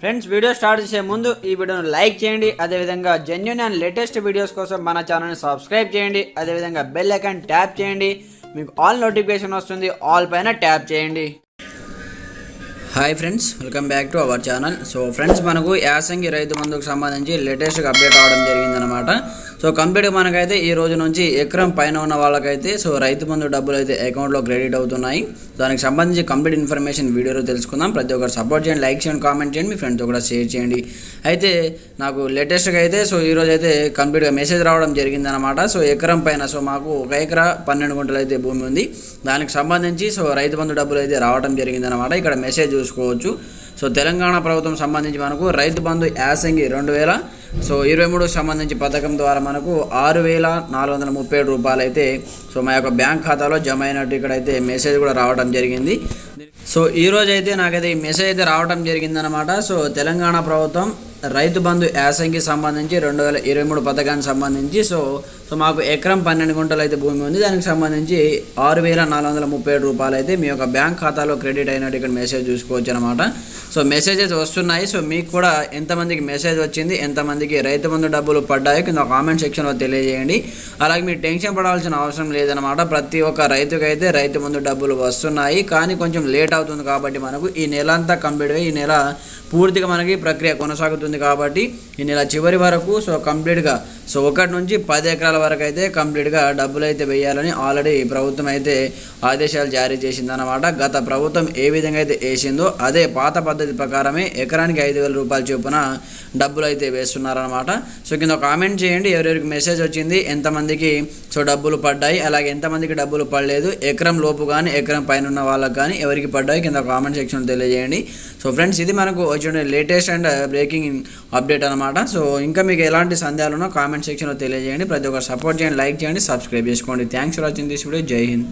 Friends video start చేసే ముందు ఈ వీడియోను లైక్ చేయండి. అదేవిధంగా జెన్యున్ అండ్ లేటెస్ట్ వీడియోస్ కోసం మన ఛానల్ని సబ్స్క్రైబ్ చేయండి. అదేవిధంగా బెల్ ఐకాన్ ట్యాప్ చేయండి. మీకు ఆల్ నోటిఫికేషన్ వస్తుంది. ఆల్ పైన ట్యాప్ చేయండి. Hi friends welcome back to our channel so friends మనకు యాసంగి రైతు బంధుకు సంబంధించి లేటెస్ట్గా అప్డేట్ అవడం జరిగిందనమాట సో కంప్లీట్గా మనకైతే ఈ రోజు నుంచి ఎకరం పైన ఉన్న వాళ్ళకైతే సో రైతు బంధు డబ్బులు అయితే అకౌంట్లో క్రెడిట్ అవుతున్నాయి. దానికి సంబంధించి కంప్లీట్ ఇన్ఫర్మేషన్ వీడియోలో తెలుసుకుందాం. ప్రతి ఒక్కరు సపోర్ట్ చేయండి లైక్ చేయండి కామెంట్ చేయండి మీ ఫ్రెండ్తో కూడా షేర్ చేయండి. అయితే నాకు లేటెస్ట్గా అయితే సో ఈ రోజు అయితే కంప్లీట్గా మెసేజ్ రావడం జరిగిందనమాట సో ఎకరం పైన సో మాకు ఒక ఎకరా పన్నెండు గుంటలు అయితే భూమి ఉంది. దానికి సంబంధించి సో రైతు బంధు డబ్బులు అయితే రావడం జరిగిందనమాట ఇక్కడ మెసేజ్ చూసుకోవచ్చు. సో తెలంగాణ ప్రభుత్వం సంబంధించి మనకు రైతు బంధు యాసంగి రెండు వేల సో ఇరవై మూడుకు సంబంధించి పథకం ద్వారా మనకు ఆరు వేల నాలుగు వందల ముప్పై ఏడు రూపాయలు అయితే సో మా యొక్క బ్యాంక్ ఖాతాలో జమ అయినట్టు ఇక్కడైతే మెసేజ్ కూడా రావడం జరిగింది. సో ఈ అయితే నాకైతే ఈ మెసేజ్ అయితే రావడం జరిగిందనమాట సో తెలంగాణ ప్రభుత్వం రైతు బంధు యాసంగి సంబంధించి రెండు వేల ఇరవై మూడు పథకానికి సంబంధించి సో సో మాకు ఎకరం పన్నెండు గుంటలు అయితే భూమి ఉంది. దానికి సంబంధించి ఆరు వేల నాలుగు వందల ముప్పై ఏడు రూపాయలు అయితే మీ యొక్క బ్యాంక్ ఖాతాలో క్రెడిట్ అయినట్టు ఇక్కడ మెసేజ్ చూసుకోవచ్చు అనమాట సో మెసేజెస్ వస్తున్నాయి. సో మీకు కూడా ఎంతమందికి మెసేజ్ వచ్చింది ఎంతమందికి రైతు బంధు డబ్బులు పడ్డాయో కింద కామెంట్ సెక్షన్లో తెలియజేయండి. అలాగే మీరు టెన్షన్ పడాల్సిన అవసరం లేదనమాట ప్రతి ఒక్క రైతుకి అయితే రైతు బంధు డబ్బులు వస్తున్నాయి. కానీ కొంచెం లేట్ అవుతుంది కాబట్టి మనకు ఈ నెల అంతా కంప్లీట్ ఈ నెల పూర్తిగా మనకి ప్రక్రియ కొనసాగుతుంది కాబట్టి ఈ నెల చివరి వరకు సో కంప్లీట్గా సో ఒకటి నుంచి పది ఎకరాల వరకు అయితే కంప్లీట్గా డబ్బులు అయితే వేయాలని ఆల్రెడీ ప్రభుత్వం అయితే ఆదేశాలు జారీ చేసిందన్నమాట. గత ప్రభుత్వం ఏ విధంగా అయితే వేసిందో అదే పాత పద్ధతి ప్రకారమే ఎకరానికి ఐదు వేల రూపాయల చొప్పున డబ్బులు అయితే వేస్తున్నారనమాట సో కింద కామెంట్ చేయండి ఎవరెవరికి మెసేజ్ వచ్చింది ఎంతమందికి సో డబ్బులు పడ్డాయి అలాగే ఎంతమందికి డబ్బులు పడలేదు ఎకరం లోపు కానీ ఎకరం పైన ఉన్న వాళ్ళకి కానీ ఎవరికి పడ్డాయి కింద కామెంట్ సెక్షన్ తెలియజేయండి. సో ఫ్రెండ్స్ ఇది మనకు వచ్చిన లేటెస్ట్ అండ్ బ్రేకింగ్ అప్డేట్ అనమాట సో ఇంకా మీకు ఎలాంటి సందేహాలు ఉన్నా కామెంట్ సెక్షన్లో తెలియజేయండి. ప్రతి ఒక్కరు సపోర్ట్ చేయండి లైక్ చేయండి సబ్స్క్రైబ్ చేసుకోండి. Thanks for watching this video జై హింద్